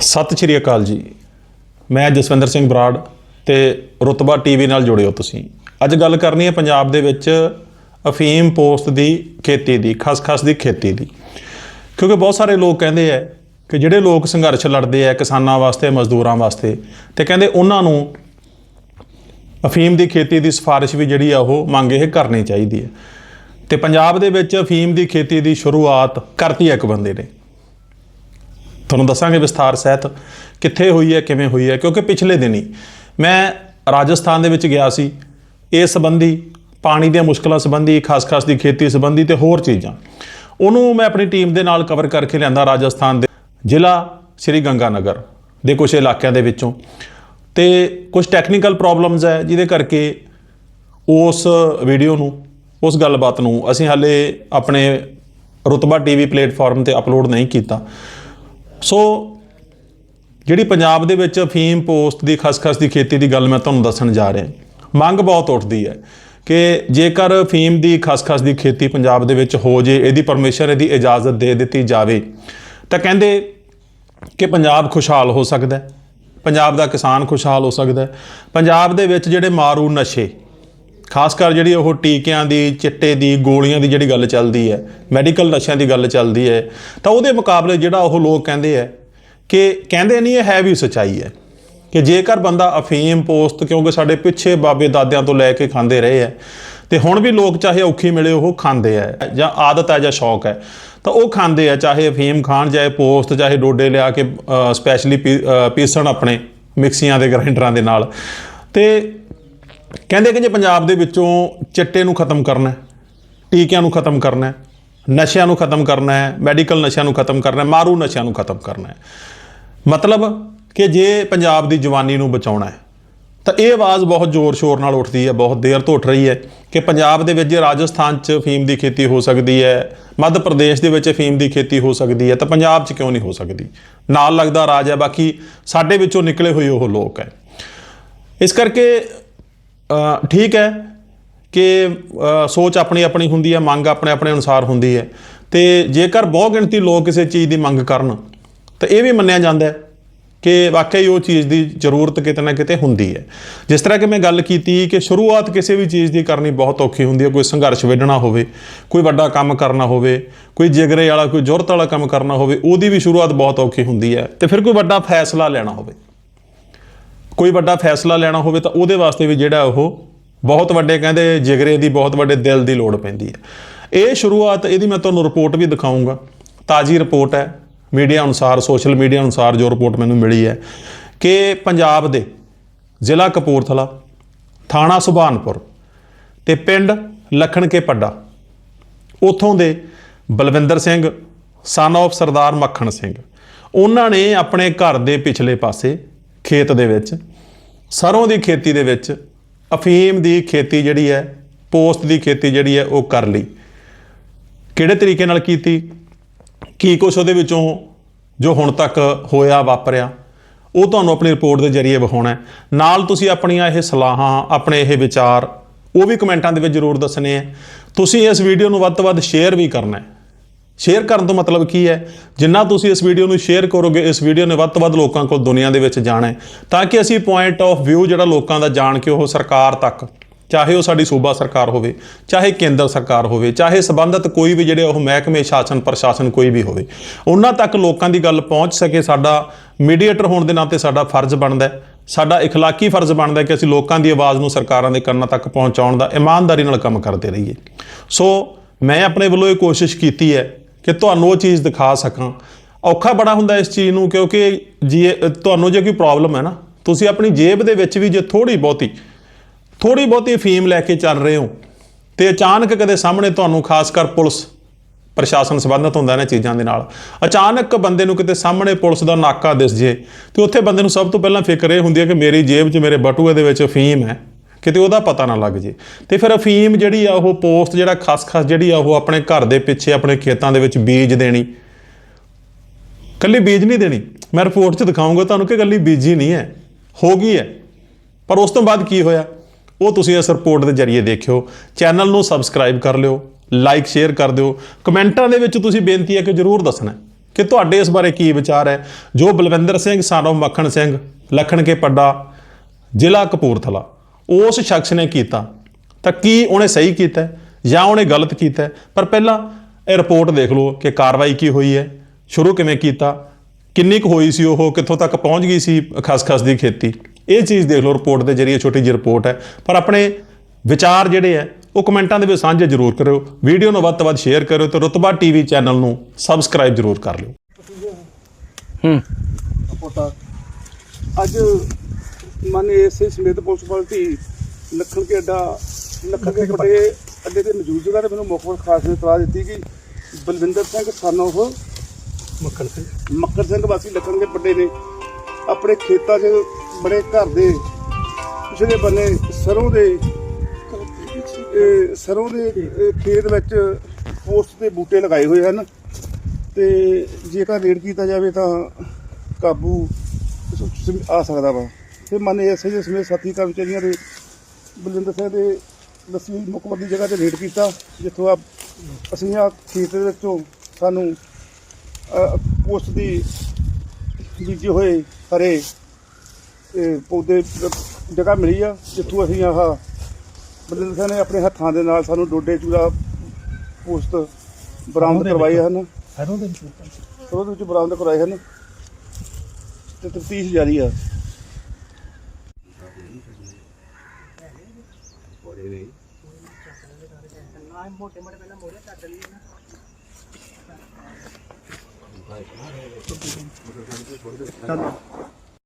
ਸਤਿ ਸ਼੍ਰੀ ਅਕਾਲ ਜੀ। ਮੈਂ ਜਸਵਿੰਦਰ ਸਿੰਘ ਬਰਾੜ ਤੇ ਰੁਤਬਾ ਟੀਵੀ ਨਾਲ ਜੁੜਿਓ ਤੁਸੀਂ। ਅੱਜ ਗੱਲ ਕਰਨੀ ਹੈ ਪੰਜਾਬ ਦੇ ਵਿੱਚ ਅਫੀਮ ਪੋਸਟ ਦੀ ਖੇਤੀ ਦੀ, ਖਸਖਸ ਦੀ ਖੇਤੀ ਦੀ। ਕਿਉਂਕਿ ਬਹੁਤ ਸਾਰੇ ਲੋਕ ਕਹਿੰਦੇ ਆ ਕਿ ਜਿਹੜੇ ਲੋਕ ਸੰਘਰਸ਼ ਲੜਦੇ ਆ ਕਿਸਾਨਾਂ ਵਾਸਤੇ, ਮਜ਼ਦੂਰਾਂ ਵਾਸਤੇ, ਤੇ ਕਹਿੰਦੇ ਉਹਨਾਂ ਨੂੰ ਅਫੀਮ ਦੀ ਖੇਤੀ ਦੀ ਸਿਫਾਰਿਸ਼ ਵੀ ਜਿਹੜੀ ਆ ਉਹ ਮੰਗ ਇਹ ਕਰਨੀ ਚਾਹੀਦੀ ਹੈ। ਤੇ ਪੰਜਾਬ ਦੇ ਵਿੱਚ ਅਫੀਮ ਦੀ ਖੇਤੀ ਦੀ ਸ਼ੁਰੂਆਤ ਕਰਤੀ ਹੈ ਇੱਕ ਬੰਦੇ ਨੇ। ਤੁਹਾਨੂੰ ਦੱਸਾਂਗੇ ਵਿਸਥਾਰ ਸਹਿਤ ਕਿੱਥੇ ਹੋਈ ਹੈ, ਕਿਵੇਂ ਹੋਈ ਹੈ, ਕਿਉਂਕਿ ਪਿਛਲੇ ਦਿਨੀ ਮੈਂ ਰਾਜਸਥਾਨ ਦੇ ਵਿੱਚ ਗਿਆ ਸੀ। ਇਸ ਸੰਬੰਧੀ, ਪਾਣੀ ਦੀਆਂ ਮੁਸ਼ਕਲਾਂ ਸੰਬੰਧੀ ਖਾਸ-ਖਾਸ ਦੀ ਖੇਤੀ ਸੰਬੰਧੀ ਤੇ ਹੋਰ ਚੀਜ਼ਾਂ। ਉਹਨੂੰ ਮੈਂ ਆਪਣੀ ਟੀਮ ਦੇ ਨਾਲ ਕਵਰ ਕਰਕੇ ਲਿਆਂਦਾ ਰਾਜਸਥਾਨ ਦੇ ਜ਼ਿਲ੍ਹਾ ਸ਼੍ਰੀ ਗੰਗਾਨਗਰ ਦੇ ਕੁਝ ਇਲਾਕਿਆਂ ਦੇ ਵਿੱਚੋਂ। ਤੇ ਕੁਝ ਟੈਕਨੀਕਲ ਪ੍ਰੋਬਲਮਸ ਹੈ, ਜਿਹਦੇ ਕਰਕੇ ਉਸ ਵੀਡੀਓ ਨੂੰ, ਉਸ ਗੱਲਬਾਤ ਨੂੰ ਅਸੀਂ ਹਾਲੇ ਆਪਣੇ ਰੁਤਬਾ ਟੀਵੀ ਪਲੇਟਫਾਰਮ ਤੇ ਅਪਲੋਡ ਨਹੀਂ ਕੀਤਾ। ਸੋ ਜਿਹੜੀ ਪੰਜਾਬ ਦੇ ਵਿੱਚ ਫੀਮ ਪੋਸਟ ਦੀ, ਖਸਖਸ ਦੀ ਖੇਤੀ ਦੀ ਗੱਲ ਮੈਂ ਤੁਹਾਨੂੰ ਦੱਸਣ ਜਾ ਰਿਹਾ। ਮੰਗ ਬਹੁਤ ਉੱਠਦੀ ਹੈ ਕਿ ਜੇਕਰ ਫੀਮ ਦੀ, ਖਸਖਸ ਦੀ ਖੇਤੀ ਪੰਜਾਬ ਦੇ ਵਿੱਚ ਹੋ ਜੇ, ਇਹਦੀ ਪਰਮਿਸ਼ਨ ਇਹਦੀ ਇਜਾਜ਼ਤ ਦੇ ਦਿੱਤੀ ਜਾਵੇ, ਤਾਂ ਕਹਿੰਦੇ ਕਿ ਪੰਜਾਬ ਖੁਸ਼ਹਾਲ ਹੋ ਸਕਦਾ ਹੈ। ਪੰਜਾਬ ਦਾ ਕਿਸਾਨ ਖੁਸ਼ਹਾਲ ਹੋ ਸਕਦਾ ਹੈ। ਪੰਜਾਬ ਦੇ ਵਿੱਚ ਜਿਹੜੇ ਮਾਰੂ ਨਸ਼ੇ ਖਾਸ ਕਰ ਜਿਹੜੀ ਉਹ ਟੀਕਿਆਂ ਦੀ, ਚਿੱਟੇ ਦੀ, ਗੋਲੀਆਂ ਦੀ ਜਿਹੜੀ ਗੱਲ ਚੱਲਦੀ ਹੈ ਮੈਡੀਕਲ ਨਸ਼ਿਆਂ ਦੀ ਗੱਲ ਚੱਲਦੀ ਹੈ, ਤਾਂ ਉਹਦੇ ਮੁਕਾਬਲੇ ਜਿਹੜਾ ਉਹ ਲੋਕ ਕਹਿੰਦੇ ਆ ਕਿ ਕਹਿੰਦੇ ਨਹੀਂ, ਇਹ ਹੈ ਵੀ ਸਚਾਈ ਹੈ ਕਿ ਜੇਕਰ ਬੰਦਾ ਅਫੀਮ ਪੋਸਤ ਕਿਉਂਕਿ ਸਾਡੇ ਪਿੱਛੇ ਬਾਬੇ ਦਾਦਿਆਂ ਤੋਂ ਲੈ ਕੇ ਖਾਂਦੇ ਰਹੇ ਆ ਤੇ ਹੁਣ ਵੀ ਲੋਕ ਚਾਹੇ ਔਖੀ ਮਿਲੇ ਉਹ ਖਾਂਦੇ ਆ ਜਾਂ ਆਦਤ ਹੈ ਜਾਂ ਸ਼ੌਕ ਹੈ, ਤਾਂ ਉਹ ਖਾਂਦੇ ਆ ਚਾਹੇ ਅਫੀਮ ਖਾਣ, ਚਾਹੇ ਪੋਸਤ, ਚਾਹੇ ਡੋਡੇ ਲਿਆ ਕੇ ਸਪੈਸ਼ਲੀ ਪੀਸਣ ਆਪਣੇ ਮਿਕਸੀਆਂ ਦੇ ਗ੍ਰਾਈਂਡਰਾਂ ਦੇ ਨਾਲ, ਤੇ ਕਹਿੰਦੇ ਕਿ ਜੇ ਪੰਜਾਬ ਦੇ ਵਿੱਚੋਂ ਚਿੱਟੇ ਨੂੰ ਖਤਮ ਕਰਨਾ ਹੈ, ਟੀਕਿਆਂ ਨੂੰ ਖਤਮ ਕਰਨਾ ਹੈ, ਨਸ਼ਿਆਂ ਨੂੰ ਖਤਮ ਕਰਨਾ ਹੈ, ਮੈਡੀਕਲ ਨਸ਼ਿਆਂ ਨੂੰ ਖਤਮ ਕਰਨਾ ਹੈ, ਮਾਰੂ ਨਸ਼ਿਆਂ ਨੂੰ ਖਤਮ ਕਰਨਾ ਹੈ, ਮਤਲਬ ਕਿ ਜੇ ਪੰਜਾਬ ਦੀ ਜਵਾਨੀ ਨੂੰ ਬਚਾਉਣਾ ਹੈ, ਤਾਂ ਇਹ ਆਵਾਜ਼ ਬਹੁਤ ਜ਼ੋਰ-ਸ਼ੋਰ ਨਾਲ ਉੱਠਦੀ ਹੈ, ਬਹੁਤ ਦੇਰ ਤੋਂ ਉੱਠ ਰਹੀ ਹੈ ਕਿ ਪੰਜਾਬ ਦੇ ਵਿੱਚ ਜੇ ਰਾਜਸਥਾਨ 'ਚ ਫੀਮ ਦੀ ਖੇਤੀ ਹੋ ਸਕਦੀ ਹੈ, ਮੱਧ ਪ੍ਰਦੇਸ਼ ਦੇ ਵਿੱਚ ਫੀਮ ਦੀ ਖੇਤੀ ਹੋ ਸਕਦੀ ਹੈ, ਤਾਂ ਪੰਜਾਬ 'ਚ ਕਿਉਂ ਨਹੀਂ ਹੋ ਸਕਦੀ? ਨਾਲ ਲੱਗਦਾ ਰਾਜ ਹੈ, ਬਾਕੀ ਸਾਡੇ ਵਿੱਚੋਂ ਨਿਕਲੇ ਹੋਏ ਉਹ ਲੋਕ ਹੈ। ਇਸ ਕਰਕੇ ਠੀਕ ਹੈ ਕਿ ਸੋਚ ਆਪਣੀ ਆਪਣੀ ਹੁੰਦੀ ਹੈ, ਮੰਗ ਆਪਣੇ ਆਪਣੇ ਅਨੁਸਾਰ ਹੁੰਦੀ ਹੈ। ਤੇ ਜੇਕਰ ਬਹੁ ਗਿਣਤੀ ਲੋਕ ਕਿਸੇ ਚੀਜ਼ ਦੀ ਮੰਗ ਕਰਨ, ਤਾਂ ਇਹ ਵੀ ਮੰਨਿਆ ਜਾਂਦਾ ਹੈ ਕਿ ਵਾਕਈ ਉਹ ਚੀਜ਼ ਦੀ ਜ਼ਰੂਰਤ ਕਿਤੇ ਨਾ ਕਿਤੇ ਹੁੰਦੀ ਹੈ। ਜਿਸ ਤਰ੍ਹਾਂ ਕਿ ਮੈਂ ਗੱਲ ਕੀਤੀ ਕਿ ਸ਼ੁਰੂਆਤ ਕਿਸੇ ਵੀ ਚੀਜ਼ ਦੀ ਕਰਨੀ ਬਹੁਤ ਔਖੀ ਹੁੰਦੀ ਹੈ। ਕੋਈ ਸੰਘਰਸ਼ ਵਿੱਢਣਾ ਹੋਵੇ, ਕੋਈ ਵੱਡਾ ਕੰਮ ਕਰਨਾ ਹੋਵੇ, ਕੋਈ ਜਿਗਰੇ ਵਾਲਾ, ਕੋਈ ਜ਼ੁਰਤ ਵਾਲਾ ਕੰਮ ਕਰਨਾ ਹੋਵੇ, ਉਹਦੀ ਵੀ ਸ਼ੁਰੂਆਤ ਬਹੁਤ ਔਖੀ ਹੁੰਦੀ ਹੈ। ਤੇ ਫਿਰ ਕੋਈ ਵੱਡਾ ਫੈਸਲਾ ਲੈਣਾ ਹੋਵੇ। ਕੋਈ ਵੱਡਾ ਫੈਸਲਾ ਲੈਣਾ ਹੋਵੇ ਤਾਂ ਉਹਦੇ ਵਾਸਤੇ ਵੀ ਜਿਹੜਾ ਉਹ ਬਹੁਤ ਵੱਡੇ ਕਹਿੰਦੇ ਜਿਗਰੇ ਦੀ ਬਹੁਤ ਵੱਡੇ ਦਿਲ ਦੀ ਲੋੜ ਪੈਂਦੀ ਹੈ। ਇਹ ਸ਼ੁਰੂਆਤ, ਇਹਦੀ ਮੈਂ ਤੁਹਾਨੂੰ ਰਿਪੋਰਟ ਵੀ ਦਿਖਾਉਂਗਾ ਤਾਜ਼ੀ ਰਿਪੋਰਟ ਹੈ। ਮੀਡੀਆ ਅਨੁਸਾਰ ਸੋਸ਼ਲ ਮੀਡੀਆ ਅਨੁਸਾਰ ਜੋ ਰਿਪੋਰਟ ਮੈਨੂੰ ਮਿਲੀ ਹੈ ਕਿ ਪੰਜਾਬ ਦੇ ਜ਼ਿਲ੍ਹਾ ਕਪੂਰਥਲਾ, ਥਾਣਾ ਸੁਭਾਨਪੁਰ ਤੇ ਪਿੰਡ ਲਖਣ ਕੇ ਪੱਡਾ ਉਥੋਂ ਦੇ ਬਲਵਿੰਦਰ ਸਿੰਘ ਸਨ of ਸਰਦਾਰ ਮੱਖਣ ਸਿੰਘ, ਉਹਨਾਂ ਨੇ ਆਪਣੇ ਘਰ ਦੇ ਪਿਛਲੇ ਪਾਸੇ ਖੇਤ ਦੇ ਵਿੱਚ, ਸਰੋਂ ਦੀ ਖੇਤੀ ਦੇ ਵਿੱਚ ਅਫੀਮ ਦੀ ਖੇਤੀ ਜਿਹੜੀ ਹੈ ਪੋਸਟ ਦੀ ਖੇਤੀ ਜਿਹੜੀ ਹੈ, ਉਹ ਕਰ ਲਈ। ਕਿਹੜੇ ਤਰੀਕੇ ਨਾਲ ਕੀਤੀ? ਕੀ ਕੁਛ ਉਹਦੇ ਵਿੱਚੋਂ ਜੋ ਹੁਣ ਤੱਕ ਹੋਇਆ, ਵਾਪਰਿਆ, ਉਹ ਤੁਹਾਨੂੰ ਆਪਣੀ ਰਿਪੋਰਟ ਦੇ ਜ਼ਰੀਏ ਵਿਖਾਉਣਾ ਨਾਲ ਤੁਸੀਂ ਆਪਣੀਆਂ ਇਹ ਸਲਾਹਾਂ, ਆਪਣੇ ਇਹ ਵਿਚਾਰ, ਉਹ ਵੀ ਕਮੈਂਟਾਂ ਦੇ ਵਿੱਚ ਜ਼ਰੂਰ ਦੱਸਣੇ ਹੈ। ਤੁਸੀਂ ਇਸ ਵੀਡੀਓ ਨੂੰ ਵੱਧ ਤੋਂ ਵੱਧ ਸ਼ੇਅਰ ਵੀ ਕਰਨਾ ਹੈ। ਸ਼ੇਅਰ ਕਰਨ ਤੋਂ ਮਤਲਬ ਕੀ ਹੈ ਜਿੰਨਾ ਤੁਸੀਂ ਇਸ ਵੀਡੀਓ ਨੂੰ ਸ਼ੇਅਰ ਕਰੋਗੇ ਇਸ ਵੀਡੀਓ ਨੇ ਵੱਧ ਤੋਂ ਵੱਧ ਲੋਕਾਂ ਕੋਲ ਦੁਨੀਆ ਦੇ ਵਿੱਚ ਜਾਣਾ ਹੈ ਤਾਂ ਕਿ ਅਸੀਂ ਪੁਆਇੰਟ ਆਫ ਵਿਊ ਜਿਹੜਾ ਲੋਕਾਂ ਦਾ ਜਾਣ ਕੇ ਉਹ ਸਰਕਾਰ ਤੱਕ ਚਾਹੇ ਉਹ ਸਾਡੀ ਸੂਬਾ ਸਰਕਾਰ ਹੋਵੇ ਚਾਹੇ ਕੇਂਦਰ ਸਰਕਾਰ ਹੋਵੇ ਚਾਹੇ ਸਬੰਧਤ ਕੋਈ ਵੀ ਜਿਹੜੇ ਉਹ ਮਹਿਕਮੇ ਸ਼ਾਸਨ ਪ੍ਰਸ਼ਾਸਨ ਕੋਈ ਵੀ ਹੋਵੇ ਉਹਨਾਂ ਤੱਕ ਲੋਕਾਂ ਦੀ ਗੱਲ ਪਹੁੰਚ ਸਕੇ ਸਾਡਾ ਮੀਡੀਏਟਰ ਹੋਣ ਦੇ ਨਾਤੇ ਸਾਡਾ ਫਰਜ਼ ਬਣਦਾ ਹੈ ਸਾਡਾ اخلاقی ਫਰਜ਼ ਬਣਦਾ ਹੈ ਕਿ ਅਸੀਂ ਲੋਕਾਂ ਦੀ ਆਵਾਜ਼ ਨੂੰ ਸਰਕਾਰਾਂ ਦੇ ਕੰਨਾਂ ਤੱਕ ਪਹੁੰਚਾਉਣ ਦਾ ਇਮਾਨਦਾਰੀ ਨਾਲ ਕੰਮ ਕਰਦੇ ਰਹੀਏ ਸੋ ਮੈਂ ਆਪਣੇ ਵੱਲੋਂ ਇਹ ਕੋਸ਼ਿਸ਼ ਕੀਤੀ ਹੈ ਕਿ ਤੁਹਾਨੂੰ ਉਹ ਚੀਜ਼ ਦਿਖਾ ਸਕਾਂ। ਔਖਾ ਬੜਾ ਹੁੰਦਾ ਇਸ ਚੀਜ਼ ਨੂੰ, ਕਿਉਂਕਿ ਜੇ ਤੁਹਾਨੂੰ ਜੇ ਕੋਈ ਪ੍ਰੋਬਲਮ ਹੈ ਨਾ, ਤੁਸੀਂ ਆਪਣੀ ਜੇਬ ਦੇ ਵਿੱਚ ਵੀ ਜੇ ਥੋੜੀ ਬਹੁਤੀ ਥੋੜੀ ਬਹੁਤੀ ਫੀਮ ਲੈ ਕੇ ਚੱਲ ਰਹੇ ਹੋ, ਤੇ ਅਚਾਨਕ ਕਦੇ ਸਾਹਮਣੇ ਤੁਹਾਨੂੰ ਖਾਸ ਕਰ ਪੁਲਿਸ, ਪ੍ਰਸ਼ਾਸਨ ਸੰਬੰਧਤ ਹੁੰਦਾ ਇਹਨਾਂ ਚੀਜ਼ਾਂ ਦੇ ਨਾਲ, ਅਚਾਨਕ ਬੰਦੇ ਨੂੰ ਕਿਤੇ ਸਾਹਮਣੇ ਪੁਲਿਸ ਦਾ ਨਾਕਾ ਦਿਸ ਜੇ, ਤੇ ਉੱਥੇ ਬੰਦੇ ਨੂੰ ਸਭ ਤੋਂ ਪਹਿਲਾਂ ਫਿਕਰ ਇਹ ਹੁੰਦੀ ਹੈ ਕਿ ਮੇਰੀ ਜੇਬ 'ਚ ਮੇਰੇ ਬਟੂਏ ਦੇ ਵਿੱਚ ਫੀਮ ਹੈ। ਕਿਤੇ ਉਹਦਾ ਪਤਾ ਨਾ ਲੱਗ ਜੇ। ਤੇ ਫਿਰ ਅਫੀਮ ਜਿਹੜੀ ਆ, ਉਹ ਪੋਸਟ ਜਿਹੜਾ ਖਸ-ਖਸ ਜਿਹੜੀ ਆ, ਉਹ ਆਪਣੇ ਘਰ ਦੇ ਪਿੱਛੇ ਆਪਣੇ ਖੇਤਾਂ ਦੇ ਵਿੱਚ ਬੀਜ ਦੇਣੀ। ਕੱਲੀ ਬੀਜ ਨਹੀਂ ਦੇਣੀ। ਮੈਂ ਰਿਪੋਰਟ 'ਚ ਦਿਖਾਉਂਗਾ ਤੁਹਾਨੂੰ ਕਿ ਕੱਲੀ ਬੀਜੀ ਨਹੀਂ ਹੈ। ਹੋ ਗਈ ਹੈ। ਪਰ ਉਸ ਤੋਂ ਬਾਅਦ ਕੀ ਹੋਇਆ? ਉਹ ਤੁਸੀਂ ਇਸ ਰਿਪੋਰਟ ਦੇ ਜ਼ਰੀਏ ਦੇਖਿਓ। ਚੈਨਲ ਨੂੰ ਸਬਸਕ੍ਰਾਈਬ ਕਰ ਲਿਓ। ਲਾਈਕ ਸ਼ੇਅਰ ਕਰ ਦਿਓ। ਕਮੈਂਟਾਂ ਦੇ ਵਿੱਚ ਤੁਸੀਂ ਬੇਨਤੀ ਹੈ ਕਿ ਜਰੂਰ ਦੱਸਣਾ ਕਿ ਤੁਹਾਡੇ ਇਸ ਬਾਰੇ ਕੀ ਵਿਚਾਰ ਹੈ। ਜੋ ਬਲਵਿੰਦਰ ਸਿੰਘ, ਸਾਨੋ ਮੱਖਣ ਸਿੰਘ, ਲਖਣ ਕੇ ਪੱਡਾ, ਜ਼ਿਲ੍ਹਾ ਕਪੂਰਥਲਾ। ਉਸ ਸ਼ਖਸ ਨੇ ਕੀਤਾ। ਤਾਂ ਕੀ ਉਹਨੇ ਸਹੀ ਕੀਤਾ ਜਾਂ ਉਹਨੇ ਗਲਤ ਕੀਤਾ? ਪਰ ਪਹਿਲਾਂ ਇਹ ਰਿਪੋਰਟ ਦੇਖ ਲਓ ਕਿ ਕਾਰਵਾਈ ਕੀ ਹੋਈ ਹੈ। ਸ਼ੁਰੂ ਕਿਵੇਂ ਕੀਤਾ? ਕਿੰਨੀ ਕੁ ਹੋਈ ਸੀ ਉਹ? ਕਿੱਥੋਂ ਤੱਕ ਪਹੁੰਚ ਗਈ ਸੀ ਖਸਖਸ ਦੀ ਖੇਤੀ? ਇਹ ਚੀਜ਼ ਦੇਖ ਲਓ ਰਿਪੋਰਟ ਦੇ ਜਰੀਏ ਛੋਟੀ ਜਿਹੀ ਰਿਪੋਰਟ ਹੈ। ਪਰ ਆਪਣੇ ਵਿਚਾਰ ਜਿਹੜੇ ਹੈ ਉਹ ਕਮੈਂਟਾਂ ਦੇ ਵਿੱਚ ਸਾਂਝੇ ਜ਼ਰੂਰ ਕਰਿਓ। ਵੀਡੀਓ ਨੂੰ ਵੱਧ ਤੋਂ ਵੱਧ ਸ਼ੇਅਰ ਕਰਿਓ ਤੇ ਰੁਤਬਾ ਟੀਵੀ ਚੈਨਲ ਨੂੰ ਸਬਸਕ੍ਰਾਈਬ ਜ਼ਰੂਰ ਕਰ ਲਿਓ। ਹੂੰ। ਅੱਜ ਮਾਨੇ ਐਸਏ ਸਮੇਤ ਪੁਲਿਸ ਪਾਰਟੀ ਲੱਖਣ ਕੇ ਅੱਡਾ ਲੱਖਣ ਕੇ ਪਟੇ ਅੱਡੇ ਤੇ ਮੌਜੂਦ ਜਗ੍ਹਾ ਤੇ ਮੈਨੂੰ ਮੁਖਬਰ ਖਾਸ ਨੇ ਤਲਾ ਦਿੱਤੀ ਕਿ ਬਲਵਿੰਦਰ ਸਿੰਘ ਸਾਨੂੰ ਉਹ ਮੱਖਣ ਸਿੰਘ। ਮੱਕਰ ਸਿੰਘ ਵਾਸੀ ਲੱਖਣ ਕੇ ਪੱਡੇ ਨੇ ਆਪਣੇ ਖੇਤਾਂ 'ਚ ਬੜੇ ਘਰ ਦੇ ਪਿਛਲੇ ਬੰਨੇ ਸਰੋਂ ਦੇ ਸਰੋਂ ਦੇ ਖੇਤ ਵਿੱਚ ਪੋਸਟ ਦੇ ਬੂਟੇ ਲਗਾਏ ਹੋਏ ਹਨ ਤੇ ਜੇਕਰ ਰੇਡ ਕੀਤਾ ਜਾਵੇ ਤਾਂ ਕਾਬੂ ਆ ਸਕਦਾ ਵਾ। ਤੇ ਮਨ ਐਸੇ ਜਿਹੇ ਸਮੇਤ ਸਾਥੀ ਕਰਮਚਾਰੀਆਂ ਦੇ ਬਲਵਿੰਦਰ ਸਿੰਘ ਦੇ ਹੋਈ ਮੁਕਮਲ ਦੀ ਜਗ੍ਹਾ ਤੇ ਰੇਡ ਕੀਤਾ ਜਿੱਥੋਂ ਆ ਅਸੀਂ ਆ ਖੇਤ ਦੇ ਵਿੱਚੋਂ ਸਾਨੂੰ ਪੋਸਟ ਦੀ ਬੀਜੇ ਹੋਏ ਹਰੇ ਪੌਦੇ ਜਗ੍ਹਾ ਮਿਲੀ ਆ ਜਿੱਥੋਂ ਅਸੀਂ ਆਹ ਬਲਵਿੰਦਰ ਸਿੰਘ ਨੇ ਆਪਣੇ ਹੱਥਾਂ ਦੇ ਨਾਲ ਸਾਨੂੰ ਡੋਡੇ ਚੂਰਾ ਪੋਸਟ ਬਰਾਮਦ ਕਰਵਾਏ ਹਨ। ਹਰੋਂ ਦੇ ਵਿੱਚ ਬਰਾਮਦ ਕਰਵਾਏ ਹਨ। ਤੇ ਤਫਤੀਸ਼ ਜਾਰੀ ਆ। ਬੜੇ ਨਹੀਂ ਨਾ। ਮੋਟੇ ਮੋਟੇ ਪਹਿਲਾਂ ਮੋੜੇ ਚੱਕ ਲਈਏ ਨਾ ਭਾਈ ਮਾਰੇ ਤੋਂ ਥੋੜੇ ਥੋੜੇ